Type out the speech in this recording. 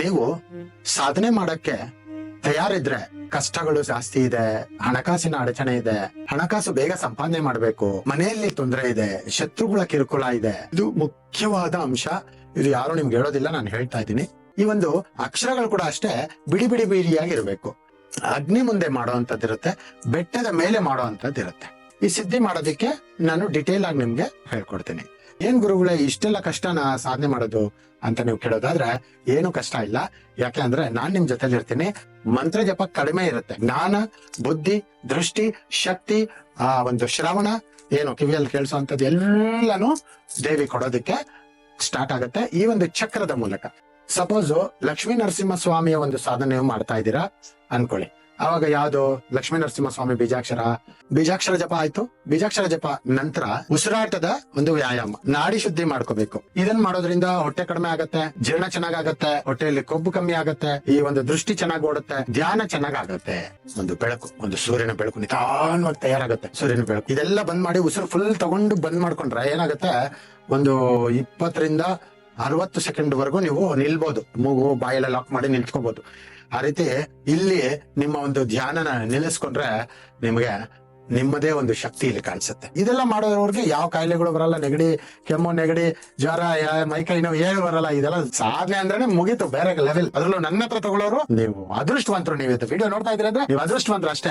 ನೀವು ಸಾಧನೆ ಮಾಡಕ್ಕೆ ತಯಾರಿದ್ರೆ ಕಷ್ಟಗಳು ಜಾಸ್ತಿ ಇದೆ, ಹಣಕಾಸಿನ ಅಡಚಣೆ ಇದೆ, ಹಣಕಾಸು ಬೇಗ ಸಂಪಾದನೆ ಮಾಡಬೇಕು, ಮನೆಯಲ್ಲಿ ತೊಂದರೆ ಇದೆ, ಶತ್ರುಗಳ ಕಿರುಕುಳ ಇದೆ. ಇದು ಮುಖ್ಯವಾದ ಅಂಶ. ಇದು ಯಾರು ನಿಮ್ಗೆ ಹೇಳೋದಿಲ್ಲ, ನಾನು ಹೇಳ್ತಾ ಇದ್ದೀನಿ. ಈ ಒಂದು ಅಕ್ಷರಗಳು ಕೂಡ ಅಷ್ಟೇ ಬಿಡಿ ಬಿಡಿ ಬಿಡಿಯಾಗಿರ್ಬೇಕು ಅಗ್ನಿ ಮುಂದೆ ಮಾಡುವಂತದ್ದಿರುತ್ತೆ ಬೆಟ್ಟದ ಮೇಲೆ ಮಾಡುವಂತದ್ದಿರುತ್ತೆ ಈ ಸಿದ್ಧಿ ಮಾಡೋದಕ್ಕೆ ನಾನು ಡಿಟೇಲ್ ಆಗಿ ನಿಮ್ಗೆ ಹೇಳ್ಕೊಡ್ತೀನಿ. ಏನ್ ಗುರುಗಳೇ, ಇಷ್ಟೆಲ್ಲ ಕಷ್ಟನ ಸಾಧನೆ ಮಾಡೋದು ಅಂತ ನೀವು ಕೇಳೋದಾದ್ರೆ ಏನು ಕಷ್ಟ ಇಲ್ಲ. ಯಾಕೆ ಅಂದ್ರೆ ನಾನ್ ನಿಮ್ ಜೊತೆಲಿ ಇರ್ತೀನಿ. ಮಂತ್ರ ಜಪ ಕಡಿಮೆ ಇರುತ್ತೆ. ಜ್ಞಾನ, ಬುದ್ಧಿ, ದೃಷ್ಟಿ, ಶಕ್ತಿ, ಆ ಒಂದು ಶ್ರವಣ, ಏನು ಕಿವಿಯಲ್ಲಿ ಕೇಳಿಸುವಂತದ್ದು ಎಲ್ಲಾನು ದೇವಿ ಕೊಡೋದಕ್ಕೆ ಸ್ಟಾರ್ಟ್ ಆಗುತ್ತೆ. ಈ ಒಂದು ಚಕ್ರದ ಮೂಲಕ. ಸಪೋಸ್ ಲಕ್ಷ್ಮೀ ನರಸಿಂಹ ಸ್ವಾಮಿಯ ಒಂದು ಸಾಧನೆ ಮಾಡ್ತಾ ಇದ್ದೀರಾ? ಅನ್ಕೊಳ್ಳಿ. ಅವಾಗ ಯಾವ್ದು? ಲಕ್ಷ್ಮೀ ನರಸಿಂಹ ಸ್ವಾಮಿ ಬೀಜಾಕ್ಷರ. ಬೀಜಾಕ್ಷರ ಜಪ ಆಯ್ತು. ಬೀಜಾಕ್ಷರ ಜಪ ನಂತರ ಉಸಿರಾಟದ ಒಂದು ವ್ಯಾಯಾಮ. ನಾಡಿ ಶುದ್ಧಿ ಮಾಡ್ಕೋಬೇಕು. ಇದನ್ ಮಾಡೋದ್ರಿಂದ ಹೊಟ್ಟೆ ಕಡಿಮೆ ಆಗತ್ತೆ, ಜೀರ್ಣ ಚೆನ್ನಾಗಾಗತ್ತೆ, ಹೊಟ್ಟೆಯಲ್ಲಿ ಕೊಬ್ಬು ಕಮ್ಮಿ ಆಗತ್ತೆ, ಈ ಒಂದು ದೃಷ್ಟಿ ಚೆನ್ನಾಗಿ ಓಡುತ್ತೆ, ಧ್ಯಾನ ಚೆನ್ನಾಗಾಗತ್ತೆ. ಒಂದು ಬೆಳಕು, ಒಂದು ಸೂರ್ಯನ ಬೆಳಕು ನಿಧಾನವಾಗಿ ತಯಾರಾಗುತ್ತೆ. ಸೂರ್ಯನ ಬೆಳಕು. ಇದೆಲ್ಲ ಬಂದ್ ಮಾಡಿ ಉಸಿರು ಫುಲ್ ತಗೊಂಡು ಬಂದ್ ಮಾಡ್ಕೊಂಡ್ರೆ ಏನಾಗುತ್ತೆ? ಒಂದು ಇಪ್ಪತ್ತರಿಂದ ಅರವತ್ತು ಸೆಕೆಂಡ್ ವರೆಗೂ ನೀವು ನಿಲ್ಬಹುದು ಮೂಗು ಬಾಯೆಲ್ಲ ಲಾಕ್ ಮಾಡಿ ನಿಲ್ತ್ಕೋಬಹುದು ಆ ರೀತಿ ಇಲ್ಲಿ ನಿಮ್ಮ ಒಂದು ಧ್ಯಾನನ ನಿಲ್ಲಿಸ್ಕೊಂಡ್ರೆ ನಿಮಗೆ ನಿಮ್ಮದೇ ಒಂದು ಶಕ್ತಿ ಇಲ್ಲಿ ಕಾಣಿಸುತ್ತೆ. ಇದೆಲ್ಲ ಮಾಡೋದ್ರವ್ರಿಗೆ ಯಾವ ಕಾಯಿಲೆಗಳು ಬರಲ್ಲ. ನೆಗಡಿ, ಕೆಮ್ಮು, ನೆಗಡಿ, ಜ್ವರ ಮೈಕೈ ನೋವು ಏನು ಬರಲ್ಲ. ಇದೆಲ್ಲ ಸಾಧನೆ ಅಂದ್ರೆ ಮುಗಿತು. ಬೇರೆ ಲೆವೆಲ್ ಅದ್ರಲ್ಲೂ ನನ್ನ ಹತ್ರ ತಗೊಳ್ಳೋರು ನೀವು. ಅದೃಷ್ಟವಂತರು ನೀವು ವಿಡಿಯೋ ನೋಡ್ತಾ ಇದ್ರೆ ನೀವು ಅದೃಷ್ಟವಂತರು ಅಷ್ಟೇ.